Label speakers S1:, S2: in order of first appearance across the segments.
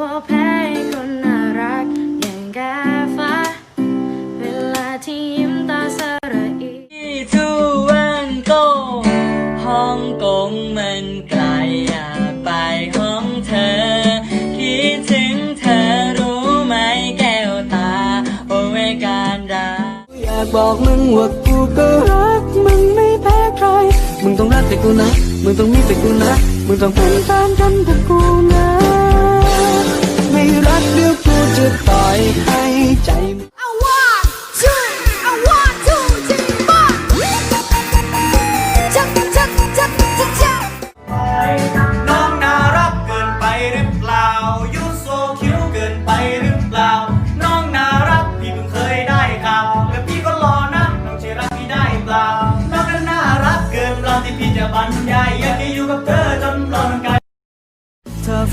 S1: รือแพ้คนน่ารักอย่างกาฟ้า เวลาที่ยิ้มตาสระอี
S2: ทูวันโกฮ่องกงมันไกลอยากไปห้องเธอ คิดถึงเธอรู้ไหมแก้วตา โอเวการดาอยากบอกมึงว่ากูก็รักมึงไม่แพ้ใคร มึงต้องรักแต่กูนะ มึงต้องมีแต่กูนะ มึงต้องเป็นแฟนกันแต่กูนะ รักเดี๋ยวกูจะต่อยให้ใจ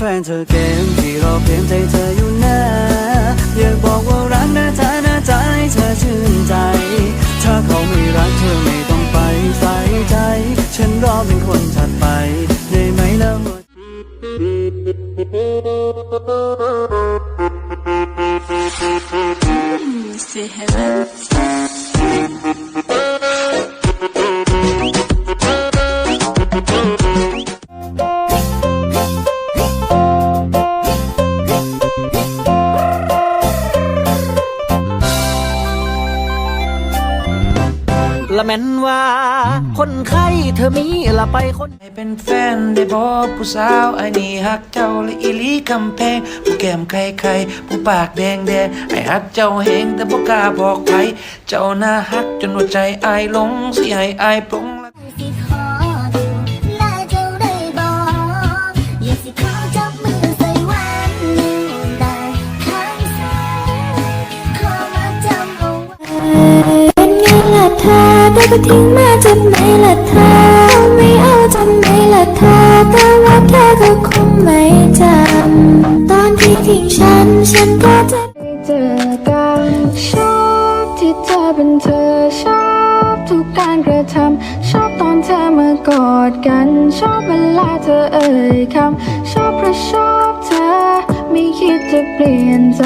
S2: แฟนเธอเกมที่รอเพียงใจเธออยู่นะอยากบอกว่ารักนะเธอนะใจเธอชื่นใจ ถ้าเขาไม่รักเธอไม่ต้องไปใส่ใจ ฉันรอเป็นคนถัดไป ได้ไหมล่ะหม ละแม่นว่า คนไข้เธอมีละไปคน
S3: ให้เป็นแฟนได้บอผู้สาวไอ้นี่ฮักเจ้าและอีหลีคำแพง ผู้แก้มไข่ไข่ผู้ปากแดงแดงไอ้ฮักเจ้าเฮงแต่บ่กล้าบอกใครเจ้าน่าฮักจนหัวใจอายหลงสิให้อายปลง
S4: ทิ้งมาจนไหนล่ะเธอไม่เอาจนไหนล่ะเธอแต่ว่าแค่ก็คงไม่จำตอนที่ทิ้งฉันฉันก็จะได้เจอกันชอบที่เธอเป็นเธอชอบทุกการกระทำชอบตอนเธอมากอดกัน ชอบเวลาเธอเอ่ยคำชอบเพราะชอบเธอไม่คิดจะเปลี่ยนใจ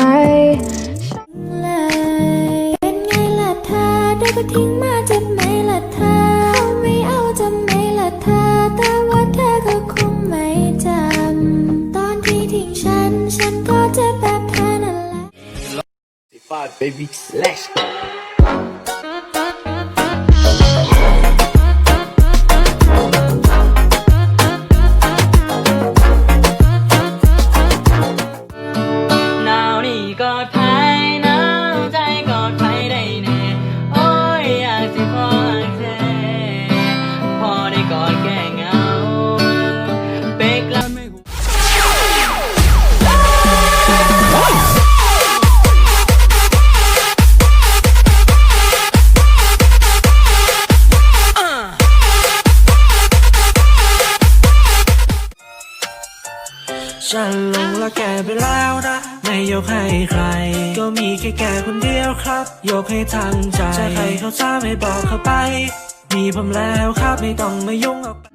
S4: เลยเป็นไงล่ะเธอได้ก็ทิ้งมาจะ
S5: Five, baby. Let's go.
S3: ฉันหลงรักแกไปแล้วนะ ไม่ยกให้ใคร ก็มีแค่แกคนเดียวครับ ยกให้ทั้งใจจะใครเขาจะไม่บอกเขาไป มีผมแล้วครับไม่ต้องมายุ่งออกไป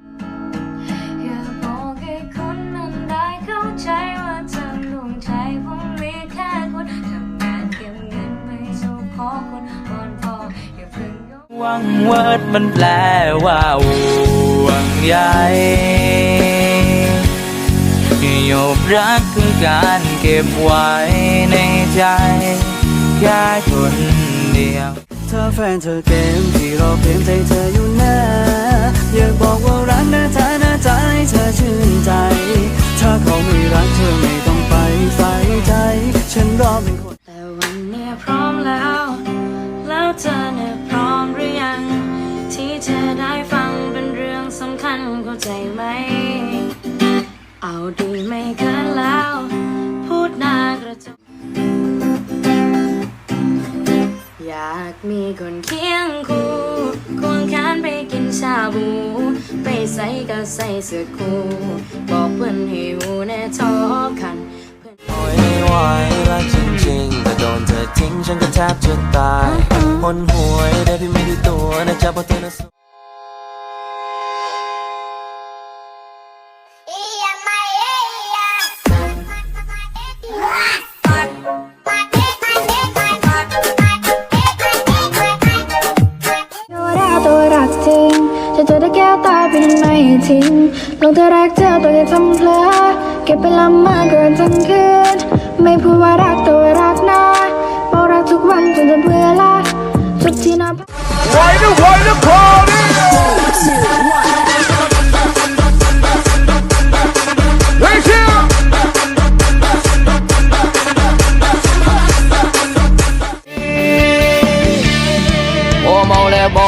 S1: อยากบอกให้คนนั้นได้เข้าใจว่าเธอดวงใจผมมีแค่คุณทำงานเก็บเงินไม่สู้ขอคนอ่อนพออย่าเพิ่งยก
S2: หวังเวิร์ดมันแปลว่าห่วงใยโยบรักคือการเก็บไว้ในใจแค่คนเดียว เธอแฟนเธอเกมที่รอเพียงใจเธออยู่นะอยากบอกว่ารักนะเธอนะใจเธอชื่นใจ ถ้าเขาไม่รักเธอไม่ต้องไปใส่ใจ ฉันรอเป็นคน
S1: แต่วัน ก็ใส่เสื้อคู่บอกเพื่อนให้อยู่ในทอคัน
S2: โอ้ยไหวรักจริงๆแต่โดนเธอ
S6: ทิ้งฉันก็แทบจะตายหนหวยได้พี่ไม่ได้ตัวนะจ๊ะเพราะเธอน่ะส
S7: ทิ้งลงเธอรักเธอตัวจะทำเพลอเก็บไปลำมาเกินทั้งคืน ไม่พูดว่ารักตัวรักนะบอกรักทุกวันจนจะเบื่อละจุดที่หน้า
S6: โอเมาแล้วบอก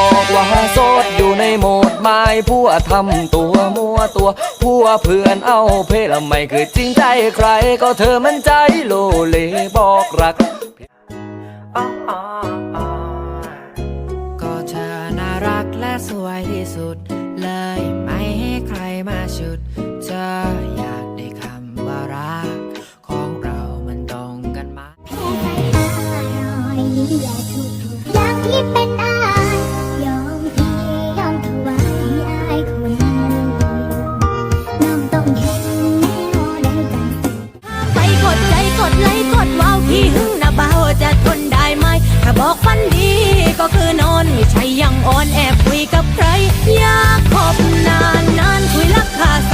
S6: ว่า โสดอยู่ในโหมดไม้ผัวทำตัวมัวตัวผัวเพื่อนเอาเพลไม่เคยจริงใจใครก็เธอมันใจโลเลบอกรัก
S1: บอกฝันดีก็คือนอนไม่ใช่ยังอ่อนแอบคุยกับใคร อยากคบนานนานคุยราคา